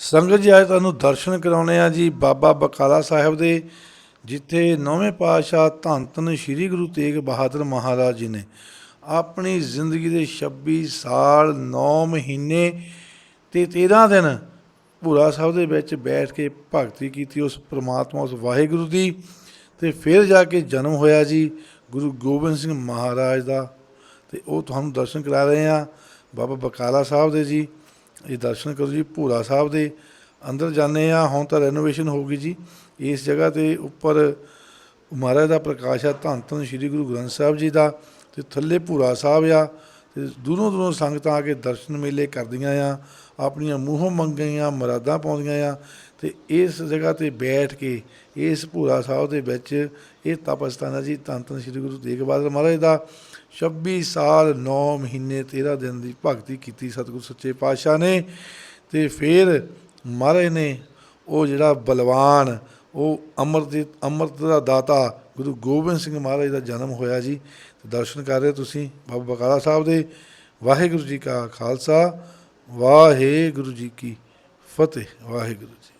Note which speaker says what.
Speaker 1: ਸੰਗਤ ਜੀ, ਅੱਜ ਤੁਹਾਨੂੰ ਦਰਸ਼ਨ ਕਰਾਉਣੇ ਆ ਜੀ ਬਾਬਾ ਬਕਾਲਾ ਸਾਹਿਬ ਦੇ, ਜਿੱਥੇ ਨੌਵੇਂ ਪਾਤਸ਼ਾਹ ਧੰਨ ਧੰਨ ਸ੍ਰੀ ਗੁਰੂ ਤੇਗ ਬਹਾਦਰ ਮਹਾਰਾਜ ਜੀ ਨੇ ਆਪਣੀ ਜ਼ਿੰਦਗੀ ਦੇ 26 ਸਾਲ 9 ਮਹੀਨੇ ਤੇ 13 ਦਿਨ ਭੂਰਾ ਸਾਹਿਬ ਦੇ ਵਿੱਚ ਬੈਠ ਕੇ ਭਗਤੀ ਕੀਤੀ ਉਸ ਪ੍ਰਮਾਤਮਾ, ਉਸ ਵਾਹਿਗੁਰੂ ਦੀ ਤੇ ਫਿਰ ਜਾ ਕੇ ਜਨਮ ਹੋਇਆ ਜੀ ਗੁਰੂ ਗੋਬਿੰਦ ਸਿੰਘ ਮਹਾਰਾਜ ਦਾ ਤੇ ਉਹ ਤੁਹਾਨੂੰ ਦਰਸ਼ਨ ਕਰਾ ਰਹੇ ਆ ਬਾਬਾ ਬਕਾਲਾ ਸਾਹਿਬ ਦੇ ਜੀ। ਇਹ ਦਰਸ਼ਨ ਕਰੋ ਜੀ, ਭੂਰਾ ਸਾਹਿਬ ਦੇ ਅੰਦਰ ਜਾਂਦੇ ਆ ਹੁਣ ਤਾਂ ਰੈਨੋਵੇਸ਼ਨ ਹੋ ਗਈ ਜੀ। ਇਸ ਜਗ੍ਹਾ ਤੇ ਉੱਪਰ ਮਹਾਰਾਜ ਦਾ ਪ੍ਰਕਾਸ਼ ਆ, ਧੰਨ ਧੰਨ ਸ੍ਰੀ ਗੁਰੂ ਗ੍ਰੰਥ ਸਾਹਿਬ ਜੀ ਦਾ, ਤੇ ਥੱਲੇ ਭੂਰਾ ਸਾਹਿਬ ਆ। ਤੇ ਦੂਰੋਂ ਦੂਰੋਂ ਸੰਗਤਾਂ ਆ ਕੇ ਦਰਸ਼ਨ ਮੇਲੇ ਕਰਦੀਆਂ ਆ, ਆਪਣੀਆਂ ਮੂੰਹੋਂ ਮੰਗੀਆਂ ਮੁਰਾਦਾਂ ਪਾਉਂਦੀਆਂ ਆ ਤੇ ਇਸ ਜਗ੍ਹਾ ਤੇ ਬੈਠ ਕੇ ਇਸ ਭੂਰਾ ਸਾਹਿਬ ਦੇ ਵਿੱਚ ਇਹ ਤਪਸਥਾਨ ਹੈ ਜੀ ਧੰਨ ਧੰਨ ਸ੍ਰੀ ਗੁਰੂ ਤੇਗ ਬਹਾਦਰ ਮਹਾਰਾਜ ਦਾ 26 ਸਾਲ 9 ਮਹੀਨੇ 13 ਦਿਨ ਦੀ ਭਗਤੀ ਕੀਤੀ ਸਤਿਗੁਰੂ ਸੱਚੇ ਪਾਤਸ਼ਾਹ ਨੇ ਤੇ ਫਿਰ ਮਹਾਰਾਜ ਨੇ ਉਹ ਜਿਹੜਾ ਬਲਵਾਨ, ਉਹ ਅੰਮ੍ਰਿਤ ਦੀ ਅੰਮ੍ਰਿਤ ਦਾ ਦਾਤਾ ਗੁਰੂ ਗੋਬਿੰਦ ਸਿੰਘ ਮਹਾਰਾਜ ਦਾ ਜਨਮ ਹੋਇਆ ਜੀ। ਤੇ ਦਰਸ਼ਨ ਕਰ ਰਹੇ ਤੁਸੀਂ ਬਾਬਾ ਬਕਾਲਾ ਸਾਹਿਬ ਦੇ। ਵਾਹਿਗੁਰੂ ਜੀ ਕਾ ਖਾਲਸਾ, ਵਾਹਿਗੁਰੂ ਜੀ ਕੀ ਫਤਿਹ, ਵਾਹਿਗੁਰੂ ਜੀ